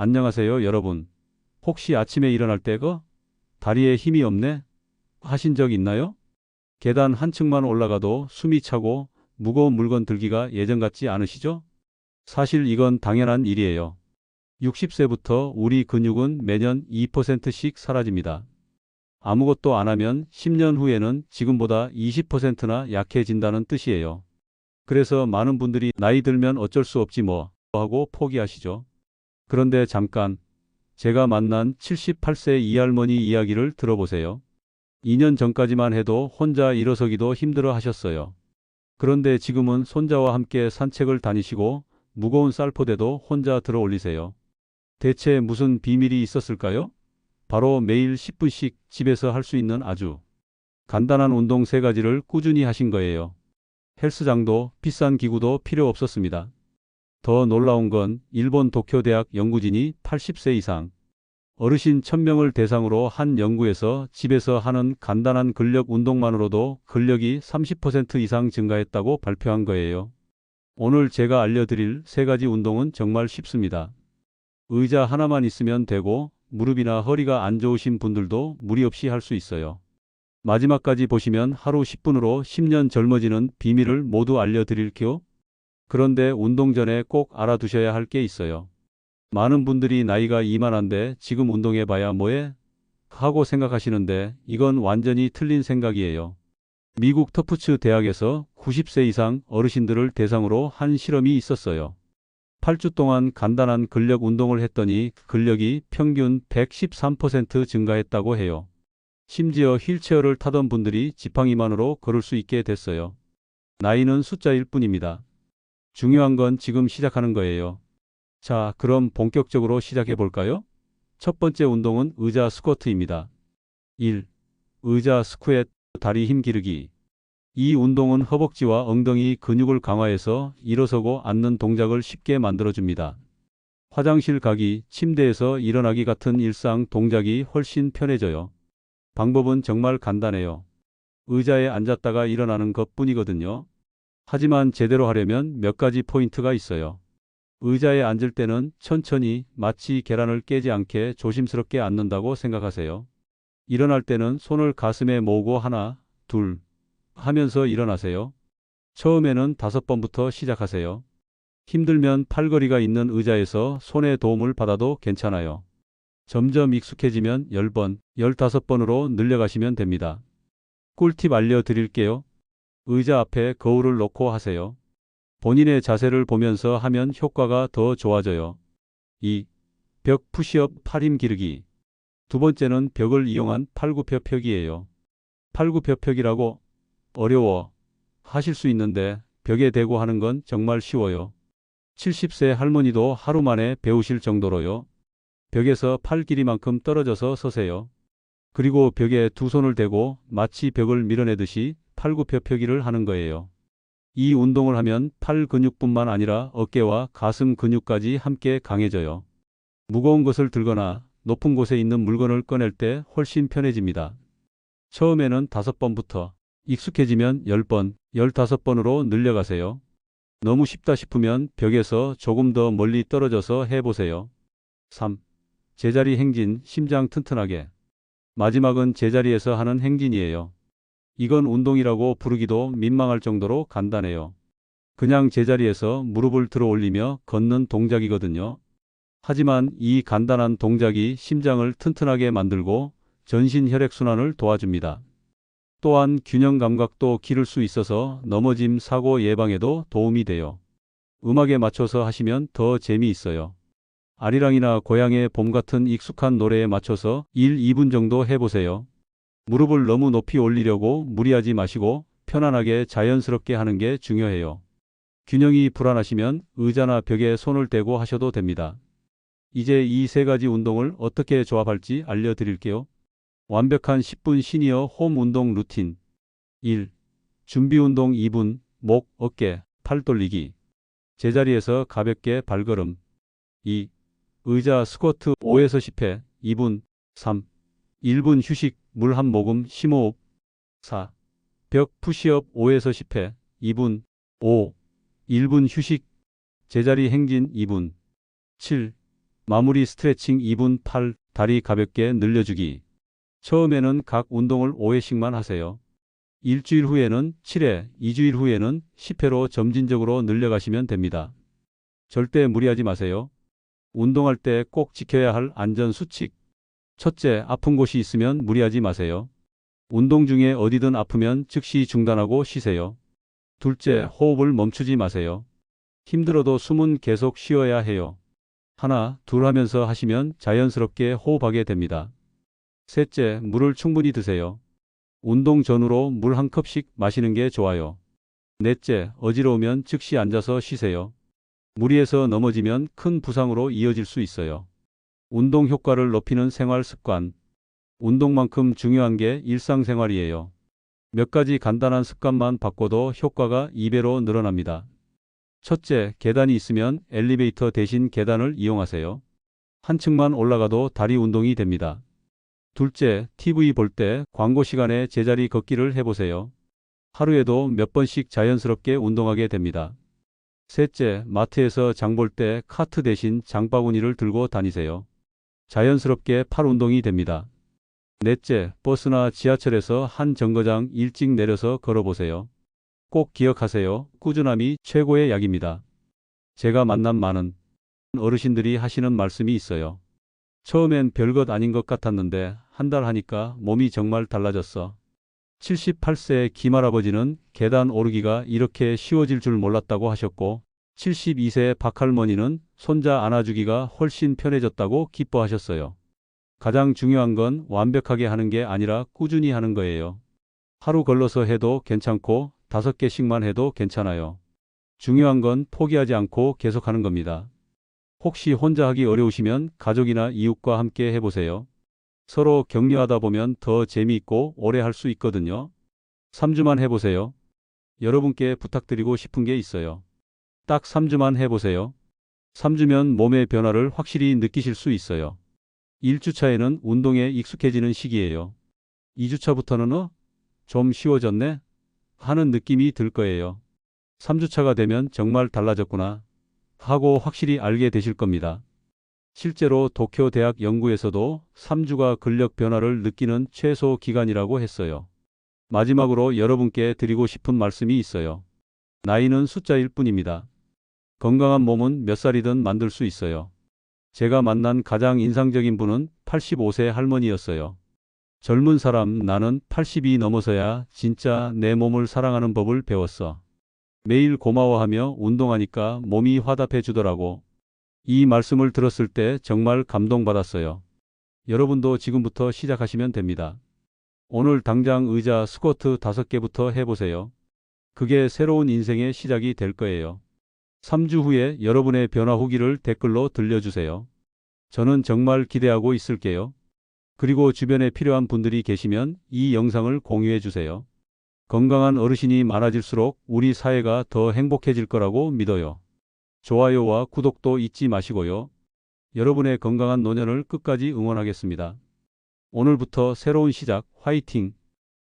안녕하세요, 여러분. 혹시 아침에 일어날 때거 다리에 힘이 없네? 하신 적 있나요? 계단 한 층만 올라가도 숨이 차고 무거운 물건 들기가 예전 같지 않으시죠? 사실 이건 당연한 일이에요. 60세부터 우리 근육은 매년 2%씩 사라집니다. 아무것도 안 하면 10년 후에는 지금보다 20%나 약해진다는 뜻이에요. 그래서 많은 분들이 나이 들면 어쩔 수 없지 뭐 하고 포기하시죠. 그런데 잠깐 제가 만난 78세 이 할머니 이야기를 들어보세요. 2년 전까지만 해도 혼자 일어서기도 힘들어 하셨어요. 그런데 지금은 손자와 함께 산책을 다니시고 무거운 쌀포대도 혼자 들어 올리세요. 대체 무슨 비밀이 있었을까요? 바로 매일 10분씩 집에서 할 수 있는 아주 간단한 운동 세 가지를 꾸준히 하신 거예요. 헬스장도 비싼 기구도 필요 없었습니다. 더 놀라운 건 일본 도쿄대학 연구진이 80세 이상 어르신 1000명을 대상으로 한 연구에서 집에서 하는 간단한 근력 운동만으로도 근력이 30% 이상 증가했다고 발표한 거예요. 오늘 제가 알려드릴 세 가지 운동은 정말 쉽습니다. 의자 하나만 있으면 되고 무릎이나 허리가 안 좋으신 분들도 무리 없이 할 수 있어요. 마지막까지 보시면 하루 10분으로 10년 젊어지는 비밀을 모두 알려드릴게요. 그런데 운동 전에 꼭 알아두셔야 할 게 있어요. 많은 분들이 나이가 이만한데 지금 운동해봐야 뭐해? 하고 생각하시는데 이건 완전히 틀린 생각이에요. 미국 터프츠 대학에서 90세 이상 어르신들을 대상으로 한 실험이 있었어요. 8주 동안 간단한 근력 운동을 했더니 근력이 평균 113% 증가했다고 해요. 심지어 휠체어를 타던 분들이 지팡이만으로 걸을 수 있게 됐어요. 나이는 숫자일 뿐입니다. 중요한 건 지금 시작하는 거예요. 자, 그럼 본격적으로 시작해 볼까요? 첫 번째 운동은 의자 스쿼트입니다. 1. 의자 스쿼트 다리 힘 기르기. 이 운동은 허벅지와 엉덩이 근육을 강화해서 일어서고 앉는 동작을 쉽게 만들어줍니다. 화장실 가기, 침대에서 일어나기 같은 일상 동작이 훨씬 편해져요. 방법은 정말 간단해요. 의자에 앉았다가 일어나는 것 뿐이거든요. 하지만 제대로 하려면 몇 가지 포인트가 있어요. 의자에 앉을 때는 천천히 마치 계란을 깨지 않게 조심스럽게 앉는다고 생각하세요. 일어날 때는 손을 가슴에 모으고 하나, 둘 하면서 일어나세요. 처음에는 다섯 번부터 시작하세요. 힘들면 팔걸이가 있는 의자에서 손의 도움을 받아도 괜찮아요. 점점 익숙해지면 10번, 15번으로 늘려가시면 됩니다. 꿀팁 알려드릴게요. 의자 앞에 거울을 놓고 하세요. 본인의 자세를 보면서 하면 효과가 더 좋아져요. 2. 벽 푸시업 팔힘 기르기. 두 번째는 벽을 이용한 팔굽혀 펴기예요. 팔굽혀 펴기라고 어려워 하실 수 있는데 벽에 대고 하는 건 정말 쉬워요. 70세 할머니도 하루 만에 배우실 정도로요. 벽에서 팔 길이만큼 떨어져서 서세요. 그리고 벽에 두 손을 대고 마치 벽을 밀어내듯이 팔굽혀펴기를 하는 거예요. 이 운동을 하면 팔 근육뿐만 아니라 어깨와 가슴 근육까지 함께 강해져요. 무거운 것을 들거나 높은 곳에 있는 물건을 꺼낼 때 훨씬 편해집니다. 처음에는 다섯 번부터 익숙해지면 10번, 15번으로 늘려가세요. 너무 쉽다 싶으면 벽에서 조금 더 멀리 떨어져서 해보세요. 3. 제자리 행진, 심장 튼튼하게. 마지막은 제자리에서 하는 행진이에요. 이건 운동이라고 부르기도 민망할 정도로 간단해요. 그냥 제자리에서 무릎을 들어 올리며 걷는 동작이거든요. 하지만 이 간단한 동작이 심장을 튼튼하게 만들고 전신 혈액순환을 도와줍니다. 또한 균형 감각도 기를 수 있어서 넘어짐 사고 예방에도 도움이 돼요. 음악에 맞춰서 하시면 더 재미있어요. 아리랑이나 고향의 봄 같은 익숙한 노래에 맞춰서 1, 2분 정도 해보세요. 무릎을 너무 높이 올리려고 무리하지 마시고 편안하게 자연스럽게 하는 게 중요해요. 균형이 불안하시면 의자나 벽에 손을 대고 하셔도 됩니다. 이제 이 세 가지 운동을 어떻게 조합할지 알려드릴게요. 완벽한 10분 시니어 홈 운동 루틴 1. 준비 운동 2분 목, 어깨, 팔 돌리기 제자리에서 가볍게 발걸음 2. 의자 스쿼트 5에서 10회 2분 3. 1분 휴식 물 한 모금 심호흡 4. 벽 푸시업 5에서 10회 2분 5. 1분 휴식 제자리 행진 2분 7. 마무리 스트레칭 2분 8, 다리 가볍게 늘려주기. 처음에는 각 운동을 5회씩만 하세요. 일주일 후에는 7회, 2주일 후에는 10회로 점진적으로 늘려가시면 됩니다. 절대 무리하지 마세요. 운동할 때 꼭 지켜야 할 안전 수칙. 첫째, 아픈 곳이 있으면 무리하지 마세요. 운동 중에 어디든 아프면 즉시 중단하고 쉬세요. 둘째, 호흡을 멈추지 마세요. 힘들어도 숨은 계속 쉬어야 해요. 하나, 둘 하면서 하시면 자연스럽게 호흡하게 됩니다. 셋째, 물을 충분히 드세요. 운동 전후로 물 한 컵씩 마시는 게 좋아요. 넷째, 어지러우면 즉시 앉아서 쉬세요. 무리해서 넘어지면 큰 부상으로 이어질 수 있어요. 운동 효과를 높이는 생활 습관. 운동만큼 중요한 게 일상생활이에요. 몇 가지 간단한 습관만 바꿔도 효과가 2배로 늘어납니다. 첫째, 계단이 있으면 엘리베이터 대신 계단을 이용하세요. 한 층만 올라가도 다리 운동이 됩니다. 둘째, TV 볼 때 광고 시간에 제자리 걷기를 해보세요. 하루에도 몇 번씩 자연스럽게 운동하게 됩니다. 셋째, 마트에서 장 볼 때 카트 대신 장바구니를 들고 다니세요. 자연스럽게 팔 운동이 됩니다. 넷째, 버스나 지하철에서 한 정거장 일찍 내려서 걸어보세요. 꼭 기억하세요. 꾸준함이 최고의 약입니다. 제가 만난 많은 어르신들이 하시는 말씀이 있어요. 처음엔 별것 아닌 것 같았는데 한 달 하니까 몸이 정말 달라졌어. 78세의 김할아버지는 계단 오르기가 이렇게 쉬워질 줄 몰랐다고 하셨고 72세의 박할머니는 손자 안아주기가 훨씬 편해졌다고 기뻐하셨어요. 가장 중요한 건 완벽하게 하는 게 아니라 꾸준히 하는 거예요. 하루 걸러서 해도 괜찮고 다섯 개씩만 해도 괜찮아요. 중요한 건 포기하지 않고 계속하는 겁니다. 혹시 혼자 하기 어려우시면 가족이나 이웃과 함께 해보세요. 서로 격려하다 보면 더 재미있고 오래 할 수 있거든요. 3주만 해보세요. 여러분께 부탁드리고 싶은 게 있어요. 딱 3주만 해보세요. 3주면 몸의 변화를 확실히 느끼실 수 있어요. 1주차에는 운동에 익숙해지는 시기예요. 2주차부터는 어? 좀 쉬워졌네? 하는 느낌이 들 거예요. 3주차가 되면 정말 달라졌구나. 하고 확실히 알게 되실 겁니다. 실제로 도쿄 대학 연구에서도 3주가 근력 변화를 느끼는 최소 기간이라고 했어요. 마지막으로 여러분께 드리고 싶은 말씀이 있어요. 나이는 숫자일 뿐입니다. 건강한 몸은 몇 살이든 만들 수 있어요. 제가 만난 가장 인상적인 분은 85세 할머니였어요. 젊은 사람 나는 80이 넘어서야 진짜 내 몸을 사랑하는 법을 배웠어. 매일 고마워하며 운동하니까 몸이 화답해 주더라고. 이 말씀을 들었을 때 정말 감동받았어요. 여러분도 지금부터 시작하시면 됩니다. 오늘 당장 의자 스쿼트 5개부터 해보세요. 그게 새로운 인생의 시작이 될 거예요. 3주 후에 여러분의 변화 후기를 댓글로 들려주세요. 저는 정말 기대하고 있을게요. 그리고 주변에 필요한 분들이 계시면 이 영상을 공유해 주세요. 건강한 어르신이 많아질수록 우리 사회가 더 행복해질 거라고 믿어요. 좋아요와 구독도 잊지 마시고요. 여러분의 건강한 노년을 끝까지 응원하겠습니다. 오늘부터 새로운 시작 화이팅!